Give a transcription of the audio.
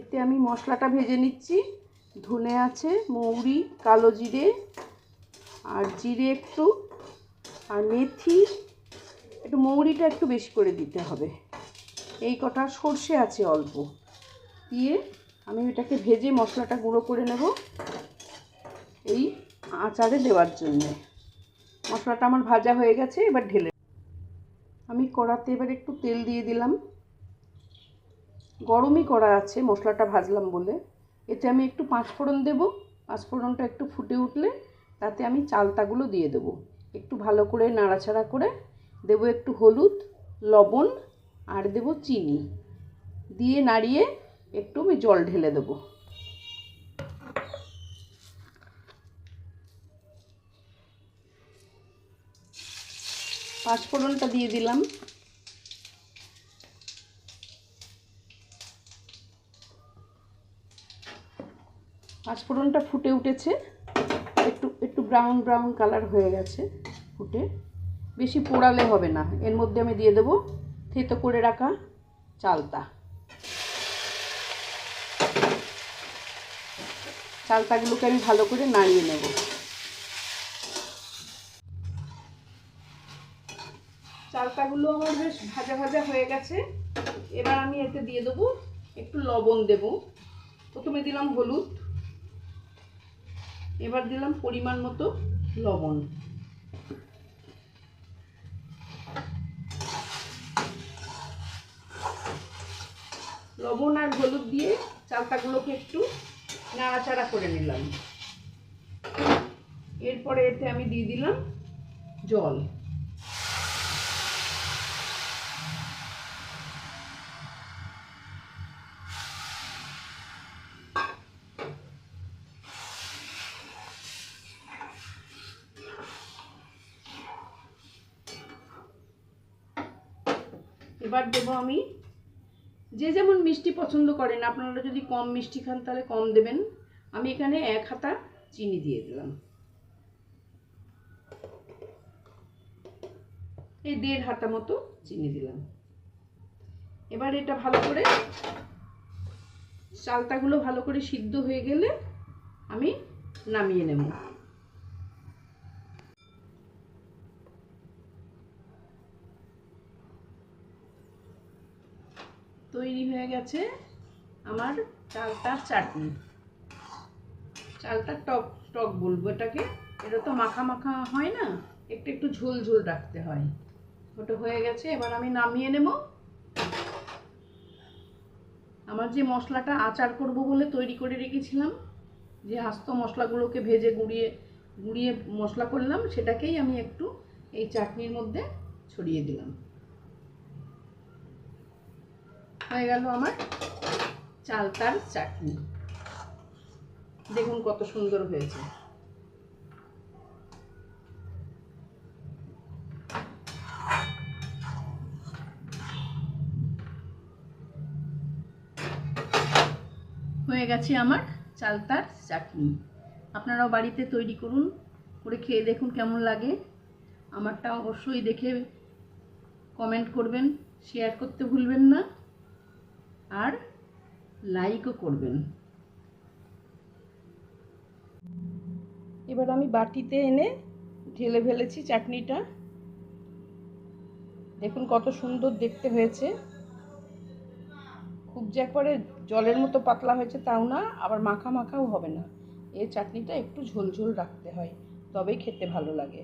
এতে আমি মশলাটা ভেজে নিচ্ছি। ধনে আছে, মৌরি, কালো জিরে, আর জিরে একটু, আর মেথি। একটু মৌরিটা একটু বেশি করে দিতে হবে। এই কটা সর্ষে আছে অল্প। দিয়ে আমি এটাকে ভেজে মশলাটা গুঁড়ো করে নেব এই আচারে দেওয়ার জন্যে। মশলাটা আমার ভাজা হয়ে গেছে, এবার ঢেলে আমি কড়াতে এবার একটু তেল দিয়ে দিলাম। গরমই করা আছে, মশলাটা ভাজলাম বলে। এতে আমি একটু পাঁচফোড়ন দেব, পাঁচফোড়নটা একটু ফুটে উঠলে তাতে আমি চালতাগুলো দিয়ে দেবো। একটু ভালো করে নাড়াচাড়া করে দেবো একটু হলুদ, লবণ আর দেবো চিনি। দিয়ে নাড়িয়ে একটু আমি জল ঢেলে দেবো। পাঁচফোড়নটা দিয়ে দিলাম। পাঁচফোড়নটা ফুটে উঠেছে। একটু একটু ব্রাউন ব্রাউন কালার হয়ে গেছে ফুটে। বেশি পোড়ালে হবে না। এর মধ্যে আমি দিয়ে দেবো থেতো করে রাখা চালতা। চালতাগুলোকে আমি ভালো করে নাড়িয়ে নেব। চালতাগুলো আমার বেশ ভাজা ভাজা হয়ে গেছে। এবার আমি এতে দিয়ে দেবো একটু লবণ দেব। প্রথমে দিলাম হলুদ। এবার দিলাম পরিমাণ মতো লবণ। লবণ আর হলুদ দিয়ে চালতাগুলোকে একটু নাড়াচাড়া করে নিলাম। এরপরে এতে আমি দিয়ে দিলাম জল। এবার দেবো আমি। যে যেমন মিষ্টি পছন্দ করেন, আপনারা যদি কম মিষ্টি খান তাহলে কম দেবেন। আমি এখানে এক হাতা চিনি দিয়ে দিলাম। এই দেড় হাতা মতো চিনি দিলাম। এবার এটা ভালো করে চালতাগুলো ভালো করে সিদ্ধ হয়ে গেলে আমি নামিয়ে নেব। তৈরি হয়ে গেছে আমার চালটার চাটনি। চালটা টক টক বলব এটাকে। এটা তো মাখা মাখা হয় না, একটু একটু ঝোল ঝোল রাখতে হয়। ওটা হয়ে গেছে, এবার আমি নামিয়ে নেব। আমার যে মশলাটা আচার করব বলে তৈরি করে রেখেছিলাম, যে আস্ত মশলাগুলোকে ভেজে গুঁড়িয়ে গুঁড়িয়ে মশলা করলাম, সেটাকেই আমি একটু এই চাটনির মধ্যে ছড়িয়ে দিলাম। হয়ে গেল আমার চালতার চাটনি। দেখুন কত সুন্দর হয়েছে। হয়ে গেছে আমার চালতার চাটনি। আপনারাও বাড়িতে তৈরি করুন, করে খেয়ে দেখুন কেমন লাগে। আমারটা অবশ্যই দেখে কমেন্ট করবেন শেয়ার করতে ভুলবেন না। আর লাইকও করবেন। এবার আমি বাটিতে এনে ঢেলে ফেলেছি চাটনিটা। দেখুন কত সুন্দর দেখতে হয়েছে। খুব যে একবারে জলের মতো পাতলা হয়েছে তাও না, আবার মাখা মাখাও হবে না। এই চাটনিটা একটু ঝোল ঝোল রাখতে হয়, তবেই খেতে ভালো লাগে।